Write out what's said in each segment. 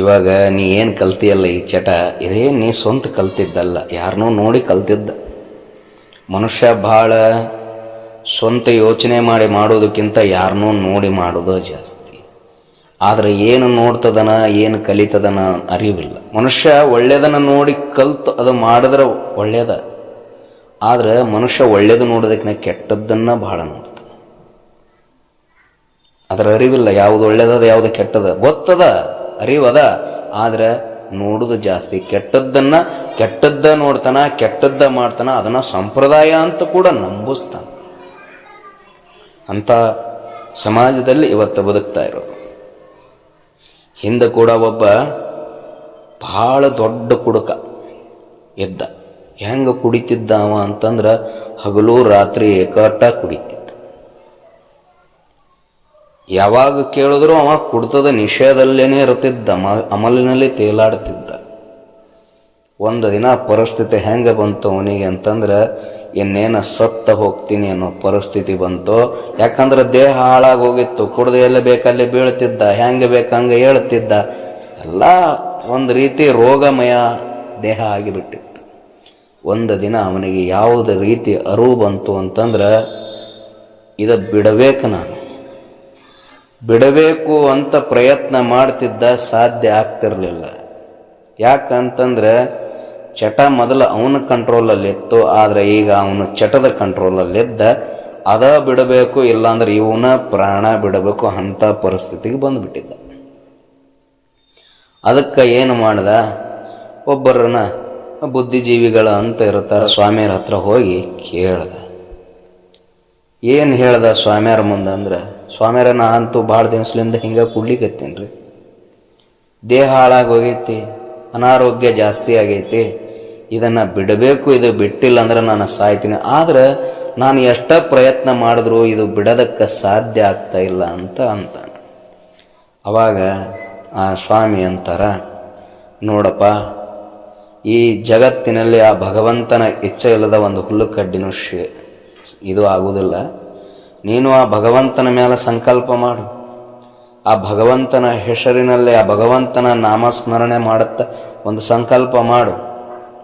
ಇವಾಗ ನೀ ಏನು ಕಲ್ತಿಯಲ್ಲ ಈ ಚಟ? ಇದೇ ನೀ ಸ್ವಂತ ಕಲ್ತಿದ್ದಲ್ಲ ಯಾರನ್ನೂ ನೋಡಿ ಕಲ್ತಿದ್ದ. ಮನುಷ್ಯ ಭಾಳ ಸ್ವಂತ ಯೋಚನೆ ಮಾಡಿ ಮಾಡೋದಕ್ಕಿಂತ ಯಾರನ್ನೂ ನೋಡಿ ಮಾಡೋದು ಜಾಸ್ತಿ. ಆದ್ರೆ ಏನು ನೋಡ್ತದನ, ಏನು ಕಲಿತದನ ಅರಿವಿಲ್ಲ. ಮನುಷ್ಯ ಒಳ್ಳೆಯದನ್ನು ನೋಡಿ ಕಲ್ತು ಅದು ಮಾಡಿದ್ರೆ ಒಳ್ಳೆಯದ ಆದ್ರೆ ಮನುಷ್ಯ ಒಳ್ಳೆಯದು ನೋಡೋದಕ್ಕಿಂತ ಕೆಟ್ಟದ್ದನ್ನು ಭಾಳ ನೋಡ್ತಾನೆ. ಅದರ ಅರಿವಿಲ್ಲ, ಯಾವುದು ಒಳ್ಳೆಯದ ಯಾವುದು ಕೆಟ್ಟದ. ಗೊತ್ತದ? ಅರಿವದ, ಆದ್ರೆ ನೋಡುದು ಜಾಸ್ತಿ. ಕೆಟ್ಟದ್ದನ್ನ, ಕೆಟ್ಟದ್ದ ನೋಡ್ತಾನ, ಕೆಟ್ಟದ್ದ ಮಾಡ್ತಾನ, ಅದನ್ನ ಸಂಪ್ರದಾಯ ಅಂತ ಕೂಡ ನಂಬಿಸ್ತಾನ. ಅಂತ ಸಮಾಜದಲ್ಲಿ ಇವತ್ತು ಬದುಕ್ತಾ ಇರೋದು. ಹಿಂದೆ ಕೂಡ ಒಬ್ಬ ಭಾಳ ದೊಡ್ಡ ಕುಡುಕ ಇದ್ದ. ಹೆಂಗೆ ಕುಡಿತಿದ್ದಾವ ಅಂತಂದ್ರೆ ಹಗಲು ರಾತ್ರಿ ಏಕಾಟ ಕುಡಿತಿದ್ದ ಯಾವಾಗ ಕೇಳಿದ್ರು ಅವ ಕುಡ್ತದ ನಿಷೇಧದಲ್ಲೇನೆ ಇರುತ್ತಿದ್ದ ಅಮಲಿನಲ್ಲಿ ತೇಲಾಡ್ತಿದ್ದ ಒಂದು ದಿನ ಪರಿಸ್ಥಿತಿ ಹೆಂಗ ಬಂತು ಅವನಿಗೆ ಅಂತಂದ್ರೆ, ಇನ್ನೇನ ಸತ್ತ ಹೋಗ್ತೀನಿ ಅನ್ನೋ ಪರಿಸ್ಥಿತಿ ಬಂತು. ಯಾಕಂದ್ರೆ ದೇಹ ಹಾಳಾಗಿ ಹೋಗಿತ್ತು ಕುಡ್ದು ಎಲ್ಲ ಬೇಕಲ್ಲಿ ಬೀಳ್ತಿದ್ದ, ಹೆಂಗೆ ಬೇಕಂಗೆ ಹೇಳ್ತಿದ್ದ ಎಲ್ಲ ಒಂದು ರೀತಿ ರೋಗಮಯ ದೇಹ ಆಗಿಬಿಟ್ಟಿತ್ತು. ಒಂದು ದಿನ ಅವನಿಗೆ ಯಾವುದೇ ರೀತಿ ಅರಿವು ಬಂತು ಅಂತಂದ್ರೆ, ಇದು ಬಿಡಬೇಕು ನಾನು. ಬಿಡಬೇಕು ಅಂತ ಪ್ರಯತ್ನ ಮಾಡ್ತಿದ್ದ ಸಾಧ್ಯ ಆಗ್ತಿರಲಿಲ್ಲ. ಯಾಕಂತಂದ್ರೆ ಚಟ ಮೊದಲು ಅವನ ಕಂಟ್ರೋಲಲ್ಲಿತ್ತು ಆದರೆ ಈಗ ಅವನು ಚಟದ ಕಂಟ್ರೋಲಲ್ಲಿದ್ದ ಅದ ಬಿಡಬೇಕು, ಇಲ್ಲಾಂದ್ರೆ ಇವನ ಪ್ರಾಣ ಬಿಡಬೇಕು ಅಂತ ಪರಿಸ್ಥಿತಿಗೆ ಬಂದುಬಿಟ್ಟಿದ್ದ. ಅದಕ್ಕೆ ಏನು ಮಾಡ್ದ? ಒಬ್ಬರನ್ನ ಬುದ್ಧಿಜೀವಿಗಳ ಅಂತ ಇರ್ತಾರ ಸ್ವಾಮಿಯರ ಹತ್ರ ಹೋಗಿ ಕೇಳ್ದ. ಏನು ಹೇಳ್ದ ಸ್ವಾಮಿಯರ ಮುಂದೆ ಅಂದ್ರೆ ಸ್ವಾಮಿಯರ ನಾ ಅಂತೂ ಭಾಳ ದಿವಸಲಿಂದ ಹಿಂಗೆ ಕುಡ್ಲಿಕತ್ತೀನಿ ದೇಹ ಹಾಳಾಗಿ ಹೋಗೈತಿ, ಅನಾರೋಗ್ಯ ಜಾಸ್ತಿ ಆಗೈತಿ, ಇದನ್ನ ಬಿಡಬೇಕು, ಇದು ಬಿಟ್ಟಿಲ್ಲ ಅಂದ್ರೆ ನಾನು ಸಾಯ್ತೀನಿ. ಆದ್ರೆ ನಾನು ಎಷ್ಟ ಪ್ರಯತ್ನ ಮಾಡಿದ್ರು ಇದು ಬಿಡೋದಕ್ಕೆ ಸಾಧ್ಯ ಆಗ್ತಾ ಇಲ್ಲ ಅಂತ ಅಂತ ಅವಾಗ ಆ ಸ್ವಾಮಿ ಅಂತಾರ, ನೋಡಪ್ಪ, ಈ ಜಗತ್ತಿನಲ್ಲಿ ಆ ಭಗವಂತನ ಇಚ್ಛೆ ಇಲ್ಲದ ಒಂದು ಹುಲ್ಲು ಕಡ್ಡಿನೂ ಶೇ ಇದು ಆಗುವುದಿಲ್ಲ ನೀನು ಆ ಭಗವಂತನ ಮೇಲೆ ಸಂಕಲ್ಪ ಮಾಡು. ಆ ಭಗವಂತನ ಹೆಸರಿನಲ್ಲೇ, ಆ ಭಗವಂತನ ನಾಮಸ್ಮರಣೆ ಮಾಡುತ್ತ ಒಂದು ಸಂಕಲ್ಪ ಮಾಡು.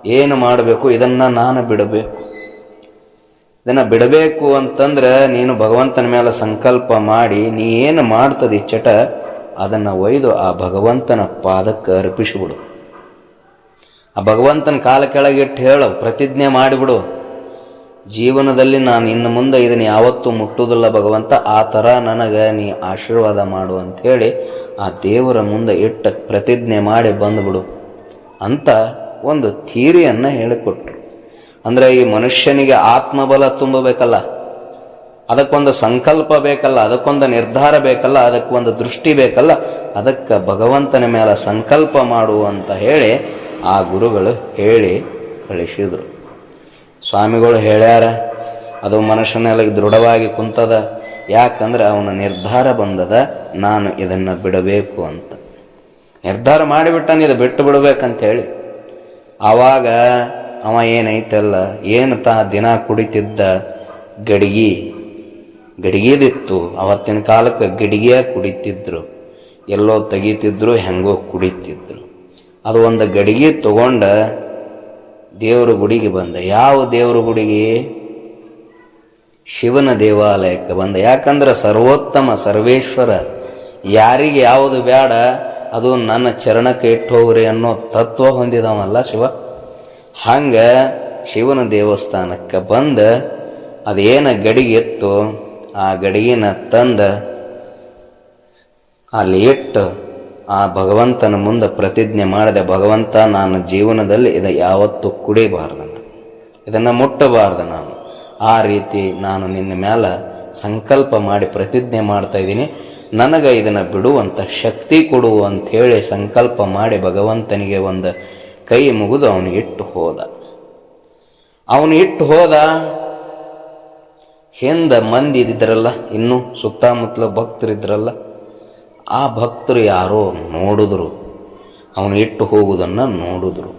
ಏನು ಮಾಡಬೇಕು? ಇದನ್ನು ನಾನು ಬಿಡಬೇಕು. ಇದನ್ನು ಬಿಡಬೇಕು ಅಂತಂದ್ರೆ ನೀನು ಭಗವಂತನ ಮೇಲೆ ಸಂಕಲ್ಪ ಮಾಡಿ, ನೀ ಏನು ಮಾಡ್ತದೆ ಚಟ, ಅದನ್ನು ಒಯ್ದು ಆ ಭಗವಂತನ ಪಾದಕ್ಕೆ ಅರ್ಪಿಸಿಬಿಡು. ಆ ಭಗವಂತನ ಕಾಲ ಕೆಳಗಿಟ್ಟು ಹೇಳು, ಪ್ರತಿಜ್ಞೆ ಮಾಡಿಬಿಡು. ಜೀವನದಲ್ಲಿ ನಾನು ಇನ್ನು ಮುಂದೆ ಇದನ್ನು ಯಾವತ್ತೂ ಮುಟ್ಟುವುದಿಲ್ಲ ಭಗವಂತ, ಆ ಥರ ನನಗೆ ನೀ ಆಶೀರ್ವಾದ ಮಾಡು ಅಂತ ಹೇಳಿ ಆ ದೇವರ ಮುಂದೆ ಇಟ್ಟ ಪ್ರತಿಜ್ಞೆ ಮಾಡಿ ಬಂದ್ಬಿಡು ಅಂತ ಒಂದು ಥೀರಿಯನ್ನು ಹೇಳಿಕೊಟ್ರು. ಅಂದರೆ ಈ ಮನುಷ್ಯನಿಗೆ ಆತ್ಮಬಲ ತುಂಬಬೇಕಲ್ಲ, ಅದಕ್ಕೊಂದು ಸಂಕಲ್ಪ ಬೇಕಲ್ಲ, ಅದಕ್ಕೊಂದು ನಿರ್ಧಾರ ಬೇಕಲ್ಲ ಅದಕ್ಕೊಂದು ದೃಷ್ಟಿ ಬೇಕಲ್ಲ, ಅದಕ್ಕೆ ಭಗವಂತನ ಮೇಲೆ ಸಂಕಲ್ಪ ಮಾಡು ಅಂತ ಹೇಳಿ ಆ ಗುರುಗಳು ಹೇಳಿ ಕಳಿಸಿದ್ರು. ಸ್ವಾಮಿಗಳು ಹೇಳ್ಯಾರ, ಅದು ಮನುಷ್ಯನಲ್ಲಿ ದೃಢವಾಗಿ ಕುಂತದ. ಯಾಕಂದ್ರೆ ಅವನ ನಿರ್ಧಾರ ಬಂದದ, ನಾನು ಇದನ್ನು ಬಿಡಬೇಕು ಅಂತ. ನಿರ್ಧಾರ ಮಾಡಿಬಿಟ್ಟನ, ಇದು ಬಿಟ್ಟು ಬಿಡ್ಬೇಕಂತ ಹೇಳಿ ಆವಾಗ ಅವ ಏನೈತಲ್ಲ, ಏನು ತಾ ದಿನ ಕುಡಿತಿದ್ದ ಗಡಿಗೆ? ಗಡಿಗೆದಿತ್ತು. ಅವತ್ತಿನ ಕಾಲಕ್ಕೆ ಗಡಿಗೆ ಕುಡಿತಿದ್ರು. ಎಲ್ಲೋ ತೆಗಿತಿದ್ರು, ಹೆಂಗೋ ಕುಡಿತಿದ್ರು. ಅದು ಒಂದು ಗಡಿಗೆ ತಗೊಂಡ ದೇವರ ಗುಡಿಗೆ ಬಂದ. ಯಾವ ದೇವರ ಗುಡಿಗೆ? ಶಿವನ ದೇವಾಲಯಕ್ಕೆ ಬಂದ. ಯಾಕಂದ್ರೆ ಸರ್ವೋತ್ತಮ ಸರ್ವೇಶ್ವರ, ಯಾರಿಗೆ ಯಾವುದು ಬೇಡ, ಅದು ನನ್ನ ಚರಣಕ್ಕೆ ಇಟ್ಟು ಹೋಗ್ರಿ ಅನ್ನೋ ತತ್ವ ಹೊಂದಿದವಲ್ಲ ಶಿವ. ಹಂಗ ಶಿವನ ದೇವಸ್ಥಾನಕ್ಕೆ ಬಂದ, ಅದೇನ ಗಡಿಗೆ ಎತ್ತು, ಆ ಗಡಿಗೆನ ತಂದ, ಅಲ್ಲಿ ಇಟ್ಟು ಆ ಭಗವಂತನ ಮುಂದೆ ಪ್ರತಿಜ್ಞೆ ಮಾಡಿದೆ ಭಗವಂತ ನಾನು ಜೀವನದಲ್ಲಿ ಇದು ಯಾವತ್ತೂ ಕುಡಿಬಾರ್ದು ನಾನು. ಇದನ್ನು ಮುಟ್ಟಬಾರ್ದು ನಾನು. ಆ ರೀತಿ ನಾನು ನಿನ್ನ ಮೇಲೆ ಸಂಕಲ್ಪ ಮಾಡಿ ಪ್ರತಿಜ್ಞೆ ಮಾಡ್ತಾ ಇದ್ದೀನಿ. ನನಗೆ ಇದನ್ನು ಬಿಡುವಂಥ ಶಕ್ತಿ ಕೊಡು ಅಂತ ಹೇಳಿ ಸಂಕಲ್ಪ ಮಾಡಿ ಭಗವಂತನಿಗೆ ಒಂದು ಕೈ ಮುಗಿದು ಅವನಿಗೆ ಇಟ್ಟು ಹೋದ. ಅವನು ಇಟ್ಟು ಹೋದ. ಹಿಂದ ಮಂದಿ ಇದ್ದಿದ್ರಲ್ಲ, ಇನ್ನೂ ಸುತ್ತಮುತ್ತಲ ಭಕ್ತರಿದ್ರಲ್ಲ ಆ ಭಕ್ತರು ಯಾರೋ ನೋಡಿದ್ರು. ಅವನು ಇಟ್ಟು ಹೋಗುವುದನ್ನು ನೋಡಿದ್ರು.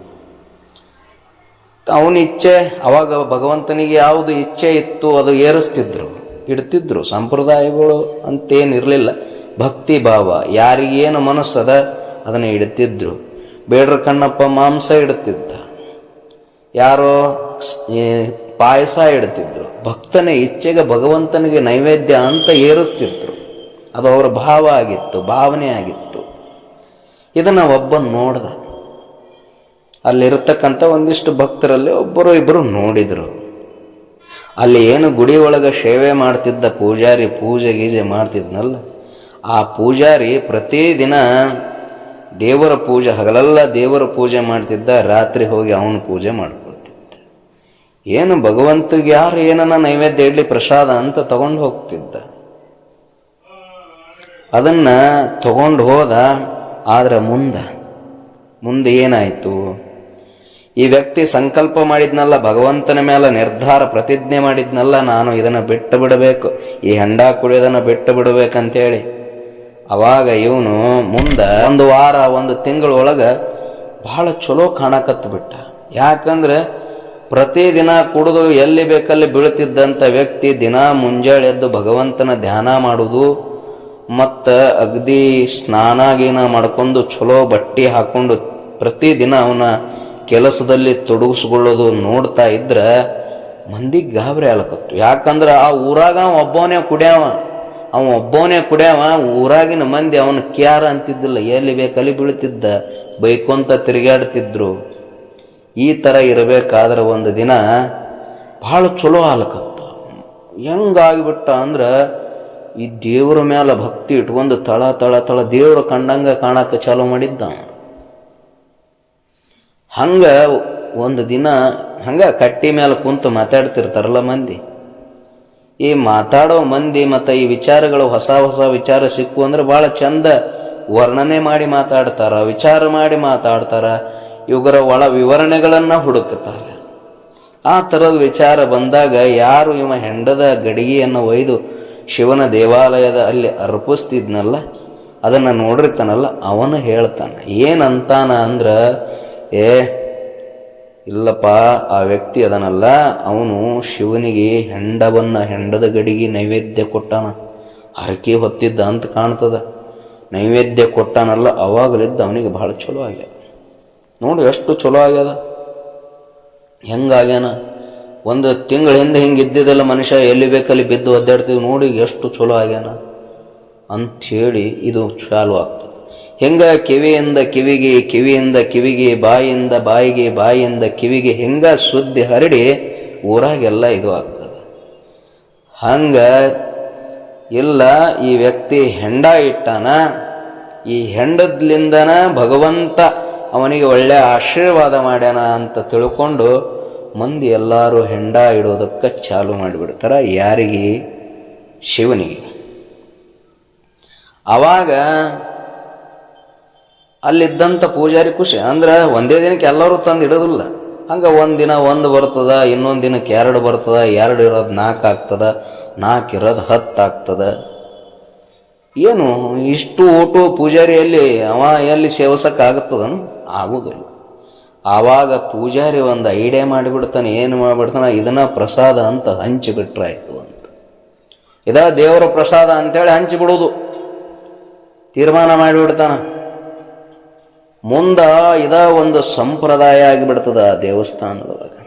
ಅವನ ಇಚ್ಛೆ, ಅವಾಗ ಭಗವಂತನಿಗೆ ಯಾವುದು ಇಚ್ಛೆ ಇತ್ತು ಅದು ಏರಿಸ್ತಿದ್ರು. ಇಡ್ತಿದ್ರು. ಸಂಪ್ರದಾಯಗಳು ಅಂತೇನಿರಲಿಲ್ಲ. ಭಕ್ತಿ ಭಾವ. ಯಾರಿಗೇನು ಮನಸ್ಸದ ಅದನ್ನು ಇಡ್ತಿದ್ರು. ಬೇಡ್ರ ಕಣ್ಣಪ್ಪ ಮಾಂಸ ಇಡ್ತಿದ್ದ. ಯಾರೋ ಪಾಯಸ ಇಡ್ತಿದ್ರು. ಭಕ್ತನ ಇಚ್ಛೆಗೆ ಭಗವಂತನಿಗೆ ನೈವೇದ್ಯ ಅಂತ ಏರಿಸ್ತಿದ್ರು. ಅದು ಅವರ ಭಾವ ಆಗಿತ್ತು, ಭಾವನೆ ಆಗಿತ್ತು. ಇದನ್ನು ಒಬ್ಬ ನೋಡ್ದ. ಅಲ್ಲಿರತಕ್ಕಂಥ ಒಂದಿಷ್ಟು ಭಕ್ತರಲ್ಲಿ ಒಬ್ಬರು ಇಬ್ಬರು ನೋಡಿದರು. ಅಲ್ಲಿ ಏನು ಗುಡಿ ಒಳಗೆ ಸೇವೆ ಮಾಡ್ತಿದ್ದ ಪೂಜಾರಿ ಪೂಜೆ ಗೀಜೆ ಮಾಡ್ತಿದ್ನಲ್ಲ, ಆ ಪೂಜಾರಿ ಪ್ರತಿದಿನ ದೇವರ ಪೂಜೆ, ಹಗಲೆಲ್ಲ ದೇವರ ಪೂಜೆ ಮಾಡ್ತಿದ್ದ, ರಾತ್ರಿ ಹೋಗಿ ಅವನು ಪೂಜೆ ಮಾಡ್ಕೊಳ್ತಿದ್ದ. ಏನು ಭಗವಂತಗೆ ಯಾರು ಏನನ್ನ ನೈವೇದ್ಯ ಇಡ್ಲಿ ಪ್ರಸಾದ ಅಂತ ತಗೊಂಡು ಹೋಗ್ತಿದ್ದ. ಅದನ್ನ ತಗೊಂಡು ಹೋದ, ಆದರೆ ಮುಂದೆ ಮುಂದೆ ಏನಾಯ್ತು? ಈ ವ್ಯಕ್ತಿ ಸಂಕಲ್ಪ ಮಾಡಿದ್ನಲ್ಲ, ಭಗವಂತನ ಮೇಲೆ ನಿರ್ಧಾರ ಪ್ರತಿಜ್ಞೆ ಮಾಡಿದ್ನಲ್ಲ, ನಾನು ಇದನ್ನ ಬಿಟ್ಟು ಬಿಡಬೇಕು, ಈ ಹೆಂಡ ಕುಡಿಯೋದನ್ನ ಬಿಟ್ಟು ಬಿಡಬೇಕಂತೇಳಿ. ಅವಾಗ ಇವನು ಮುಂದೆ ಒಂದು ವಾರ, ಒಂದು ತಿಂಗಳ ಒಳಗೆ ಬಹಳ ಚಲೋ ಕಾಣಕತ್ತು ಬಿಟ್ಟ ಯಾಕಂದ್ರೆ ಪ್ರತಿದಿನ ಕುಡಿದು ಎಲ್ಲಿ ಬೇಕಲ್ಲಿ ಬೀಳ್ತಿದ್ದಂಥ ವ್ಯಕ್ತಿ ದಿನ ಮುಂಜಾಳೆ ಎದ್ದು ಭಗವಂತನ ಧ್ಯಾನ ಮಾಡುವುದು ಮತ್ತ ಅಗದಿ ಸ್ನಾನ ಗೀನ ಮಾಡ್ಕೊಂಡು ಚಲೋ ಬಟ್ಟೆ ಹಾಕೊಂಡು ಪ್ರತಿದಿನ ಅವನ ಕೆಲಸದಲ್ಲಿ ತೊಡಗಿಸ್ಕೊಳ್ಳೋದು ನೋಡ್ತಾ ಇದ್ರೆ ಮಂದಿ ಗಾಬರಿ ಆಲಕತ್ತು. ಯಾಕಂದ್ರೆ ಆ ಊರಾಗ ಅವ ಒಬ್ಬವನೇ ಕುಡ್ಯಾವ. ಅವ ಒಬ್ಬವನೇ ಕುಡ್ಯಾವ, ಊರಾಗಿನ ಮಂದಿ ಅವನ ಕ್ಯಾರ ಅಂತಿದ್ದಿಲ್ಲ. ಎಲ್ಲಿ ಬೇಕಲ್ಲಿ ಬೀಳ್ತಿದ್ದ. ಬೈಕೊಂತ ತಿರುಗಾಡ್ತಿದ್ರು ಈ ಥರ ಇರಬೇಕಾದ್ರೆ ಒಂದು ದಿನ ಭಾಳ ಚಲೋ ಆಲಕತ್ತು. ಹೆಂಗಾಗಿಬಿಟ್ಟ ಅಂದ್ರೆ ಈ ದೇವರ ಮೇಲೆ ಭಕ್ತಿ ಇಟ್ಕೊಂಡು ತಳ ತಳ ತಳ ದೇವ್ರ ಕಂಡಂಗ ಕಾಣಕ್ಕೆ ಚಾಲೂ ಮಾಡಿದ್ದ. ಹಂಗ ಒಂದು ದಿನ ಹಂಗ ಕಟ್ಟಿ ಮೇಲೆ ಕುಂತು ಮಾತಾಡ್ತಿರ್ತಾರಲ್ಲ ಮಂದಿ ಈ ಮಾತಾಡೋ ಮಂದಿ ಮತ್ತು ಈ ವಿಚಾರಗಳು ಹೊಸ ಹೊಸ ವಿಚಾರ ಸಿಕ್ಕು ಅಂದ್ರೆ ಭಾಳ ಚಂದ ವರ್ಣನೆ ಮಾಡಿ ಮಾತಾಡ್ತಾರ, ವಿಚಾರ ಮಾಡಿ ಮಾತಾಡ್ತಾರ ಇವುಗಳ ಒಳ ವಿವರಣೆಗಳನ್ನ ಹುಡುಕುತ್ತಾರೆ ಆ ಥರದ ವಿಚಾರ ಬಂದಾಗ ಯಾರು ಇವ ಹೆಂಡದ ಗಡಿಗೆಯನ್ನು ಒಯ್ದು ಶಿವನ ದೇವಾಲಯದ ಅಲ್ಲಿ ಅರ್ಪಿಸ್ತಿದ್ನಲ್ಲ, ಅದನ್ನು ನೋಡಿರ್ತಾನಲ್ಲ, ಅವನು ಹೇಳ್ತಾನೆ. ಏನಂತಾನ ಅಂದ್ರೆ, ಏ, ಇಲ್ಲಪ್ಪ, ಆ ವ್ಯಕ್ತಿ ಅದನಲ್ಲ, ಅವನು ಶಿವನಿಗೆ ಹೆಂಡವನ್ನ ಹೆಂಡದ ಗಡಿಗೆ ನೈವೇದ್ಯ ಕೊಟ್ಟಾನ. ಹರಕೆ ಹೊತ್ತಿದ್ದ ಅಂತ ಕಾಣ್ತದ. ನೈವೇದ್ಯ ಕೊಟ್ಟಾನಲ್ಲ, ಅವಾಗಲಿದ್ದ ಅವನಿಗೆ ಬಹಳ ಚಲೋ ಆಗ್ಯದ. ನೋಡು, ಎಷ್ಟು ಚಲೋ ಆಗ್ಯದ. ಹೆಂಗಾಗ್ಯಾನ? ಒಂದು ತಿಂಗಳ ಹಿಂದೆ ಹಿಂಗೆ ಇದ್ದಿದ್ದೆಲ್ಲ ಮನುಷ್ಯ ಎಲ್ಲಿ ಬೇಕಲ್ಲಿ ಬಿದ್ದು ಒದ್ದಾಡ್ತೀವಿ ನೋಡಿ ಎಷ್ಟು ಚಲೋ ಆಗ್ಯಾನ. ಅಂಥೇಳಿ ಇದು ಚಾಲು ಆಗ್ತದೆ. ಹೆಂಗ ಕಿವಿಯಿಂದ ಕಿವಿಗೆ ಕಿವಿಯಿಂದ ಕಿವಿಗೆ ಬಾಯಿಯಿಂದ ಬಾಯಿಗೆ ಬಾಯಿಯಿಂದ ಕಿವಿಗೆ ಹೆಂಗ ಸುದ್ದಿ ಹರಡಿ ಊರಾಗೆಲ್ಲ ಇದು ಆಗ್ತದೆ. ಹಂಗ ಇಲ್ಲ ಈ ವ್ಯಕ್ತಿ ಹೆಂಡ ಇಟ್ಟಾನ, ಈ ಹೆಂಡದ್ಲಿಂದನ ಭಗವಂತ ಅವನಿಗೆ ಒಳ್ಳೆಯ ಆಶೀರ್ವಾದ ಮಾಡ್ಯಾನ ಅಂತ ತಿಳ್ಕೊಂಡು ಮಂದಿ ಎಲ್ಲರೂ ಹೆಂಡ ಇಡೋದಕ್ಕೆ ಚಾಲು ಮಾಡಿಬಿಡ್ತಾರೆ ಯಾರಿಗೆ? ಶಿವನಿಗೆ. ಆವಾಗ ಅಲ್ಲಿದ್ದಂಥ ಪೂಜಾರಿ ಖುಷಿ. ಅಂದ್ರೆ ಒಂದೇ ದಿನಕ್ಕೆ ಎಲ್ಲರೂ ತಂದು ಇಡೋದಿಲ್ಲ. ಹಂಗ ಒಂದ್ ದಿನ ಒಂದು ಬರ್ತದ, ಇನ್ನೊಂದು ದಿನಕ್ಕೆ ಎರಡು ಬರ್ತದ, ಎರಡು ಇರೋದು ನಾಲ್ಕು ಆಗ್ತದ, ನಾಲ್ಕು ಇರೋದು ಹತ್ತು ಏನು ಇಷ್ಟು ಊಟ ಪೂಜಾರಿಯಲ್ಲಿ ಅವ ಎಲ್ಲಿ ಸೇವಸಕ್ಕೆ ಆಗೋದಿಲ್ಲ ಆಗುದಿಲ್ಲ. ಆವಾಗ ಪೂಜಾರಿ ಒಂದು ಐಡಿಯಾ ಮಾಡಿಬಿಡ್ತಾನೆ ಏನು ಮಾಡಿಬಿಡ್ತಾನೆ ಇದನ್ನ ಪ್ರಸಾದ ಅಂತ ಹಂಚಿಬಿಟ್ರಾಯ್ತು ಅಂತ. ಇದ ದೇವರ ಪ್ರಸಾದ ಅಂತೇಳಿ ಹಂಚಿಬಿಡೋದು ತೀರ್ಮಾನ ಮಾಡಿಬಿಡ್ತಾನ. ಮುಂದ ಇದ ಒಂದು ಸಂಪ್ರದಾಯ ಆಗಿಬಿಡ್ತದ ದೇವಸ್ಥಾನದೊಳಗೆ.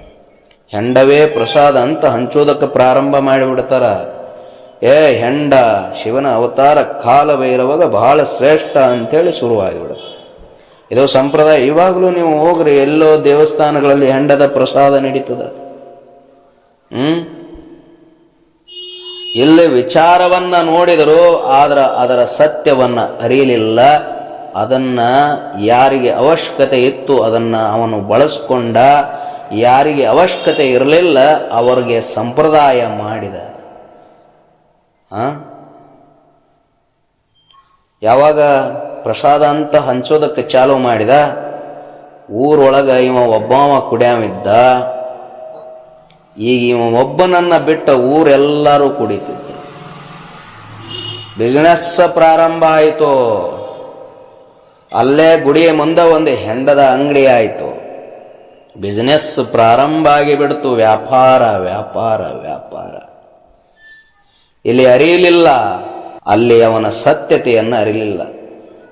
ಹೆಂಡವೇ ಪ್ರಸಾದ ಅಂತ ಹಂಚೋದಕ್ಕೆ ಪ್ರಾರಂಭ ಮಾಡಿಬಿಡ್ತಾರ. ಏ ಹೆಂಡ, ಶಿವನ ಅವತಾರ ಕಾಲ ಭೈರವಾಗ ಬಹಳ ಶ್ರೇಷ್ಠ ಅಂತೇಳಿ ಶುರುವಾಗಿಬಿಡುತ್ತೆ. ಇದು ಸಂಪ್ರದಾಯ. ಇವಾಗಲೂ ನೀವು ಹೋಗ್ರಿ, ಎಲ್ಲೋ ದೇವಸ್ಥಾನಗಳಲ್ಲಿ ಹೆಂಡದ ಪ್ರಸಾದ ನಡೀತದ. ಹ್ಮ್? ಇಲ್ಲಿ ವಿಚಾರವನ್ನ ನೋಡಿದರೂ ಆದ್ರ ಅದರ ಸತ್ಯವನ್ನ ಅರಿಯಲಿಲ್ಲ. ಅದನ್ನ ಯಾರಿಗೆ ಅವಶ್ಯಕತೆ ಇತ್ತು ಅದನ್ನ ಅವನು ಬಳಸ್ಕೊಂಡ. ಯಾರಿಗೆ ಅವಶ್ಯಕತೆ ಇರಲಿಲ್ಲ, ಅವರಿಗೆ ಸಂಪ್ರದಾಯ ಮಾಡಿದ? ಯಾವಾಗ? ಪ್ರಸಾದ ಅಂತ ಹಂಚೋದಕ್ಕೆ ಚಾಲು ಮಾಡಿದ, ಊರೊಳಗೆ ಇವ ಒಬ್ಬವ ಕುಡ್ಯಾವಿದ್ದ, ಈಗ ಇವ ಒಬ್ಬನನ್ನ ಬಿಟ್ಟ ಊರೆಲ್ಲರೂ ಕುಡಿತಿದ್ದ ಬಿಸ್ನೆಸ್ ಪ್ರಾರಂಭ ಆಯಿತು, ಅಲ್ಲೇ ಗುಡಿಯ ಮುಂದೆ ಒಂದು ಹೆಂಡದ ಅಂಗಡಿ ಆಯಿತು. ಬಿಸ್ನೆಸ್ ಪ್ರಾರಂಭ ಆಗಿಬಿಡ್ತು ವ್ಯಾಪಾರ ವ್ಯಾಪಾರ ವ್ಯಾಪಾರ. ಇಲ್ಲಿ ಅರಿಯಲಿಲ್ಲ, ಅಲ್ಲಿ ಅವನ ಸತ್ಯತೆಯನ್ನು ಅರಿಲಿಲ್ಲ.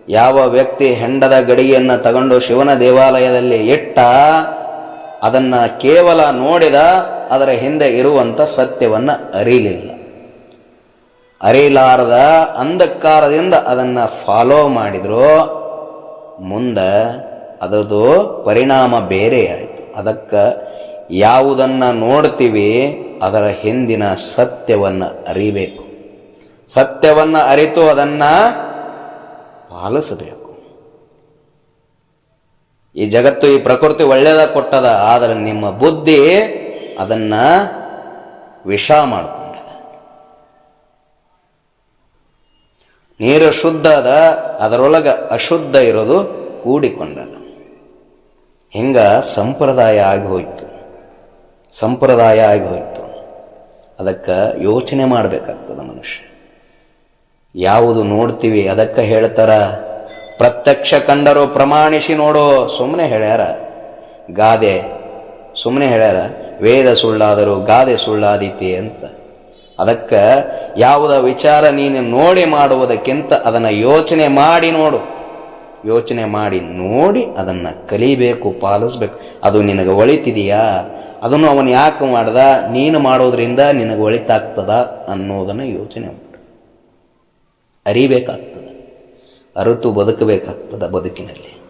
ಯಾವ ವ್ಯಕ್ತಿ ಹೆಂಡದ ಗಡಿಗೆಯನ್ನು ತಗೊಂಡು ಶಿವನ ದೇವಾಲಯದಲ್ಲಿ ಇಟ್ಟ, ಅದನ್ನ ಕೇವಲ ನೋಡಿದ, ಅದರ ಹಿಂದೆ ಇರುವಂತ ಸತ್ಯವನ್ನ ಅರಿಲಿಲ್ಲ. ಅರಿಲಾರದ ಅಂಧಕಾರದಿಂದ ಅದನ್ನ ಫಾಲೋ ಮಾಡಿದ್ರು. ಮುಂದೆ ಅದರದು ಪರಿಣಾಮ ಬೇರೆ ಆಯಿತು. ಅದಕ್ಕೆ ಯಾವುದನ್ನ ನೋಡ್ತೀವಿ, ಅದರ ಹಿಂದಿನ ಸತ್ಯವನ್ನ ಅರಿಬೇಕು. ಸತ್ಯವನ್ನ ಅರಿತು ಅದನ್ನ ಪಾಲಿಸಬೇಕು. ಈ ಜಗತ್ತು, ಈ ಪ್ರಕೃತಿ ಒಳ್ಳೆಯದ ಕೊಟ್ಟದ, ಆದರೆ ನಿಮ್ಮ ಬುದ್ಧಿ ಅದನ್ನ ವಿಷ ಮಾಡಿಕೊಂಡಿದೆ. ನೀರು ಶುದ್ಧ ಅದ, ಅದರೊಳಗೆ ಅಶುದ್ಧ ಇರೋದು ಕೂಡಿಕೊಂಡದ. ಹಿಂಗ ಸಂಪ್ರದಾಯ ಆಗಿ ಹೋಯ್ತು. ಸಂಪ್ರದಾಯ ಆಗಿ ಹೋಯ್ತು. ಅದಕ್ಕೆ ಯೋಚನೆ ಮಾಡಬೇಕಾಗ್ತದೆ ಮನುಷ್ಯ. ಯಾವುದು ನೋಡ್ತೀವಿ, ಅದಕ್ಕೆ ಹೇಳ್ತಾರ, ಪ್ರತ್ಯಕ್ಷ ಕಂಡರು ಪ್ರಮಾಣಿಸಿ ನೋಡೋ ಸುಮ್ಮನೆ ಹೇಳ್ಯಾರ. ಗಾದೆ ಸುಮ್ಮನೆ ಹೇಳ್ಯಾರ, ವೇದ ಸುಳ್ಳಾದರೂ ಗಾದೆ ಸುಳ್ಳಾದೀತಿ ಅಂತ. ಅದಕ್ಕೆ ಯಾವುದ ವಿಚಾರ ನೀನು ನೋಡಿ ಮಾಡುವುದಕ್ಕಿಂತ ಅದನ್ನು ಯೋಚನೆ ಮಾಡಿ ನೋಡು. ಯೋಚನೆ ಮಾಡಿ ನೋಡಿ ಅದನ್ನ ಕಲಿಬೇಕು, ಪಾಲಿಸ್ಬೇಕು. ಅದು ನಿನಗೆ ಒಳಿತಿದೆಯಾ? ಅದನ್ನು ಅವನು ಯಾಕೆ ಮಾಡ್ದ? ನೀನು ಮಾಡೋದ್ರಿಂದ ನಿನಗೆ ಒಳಿತಾಗ್ತದ ಅನ್ನೋದನ್ನು ಯೋಚನೆ ಅರಿಬೇಕಾಗ್ತದೆ. ಅರಿತು ಬದುಕಬೇಕಾಗ್ತದ ಬದುಕಿನಲ್ಲಿ.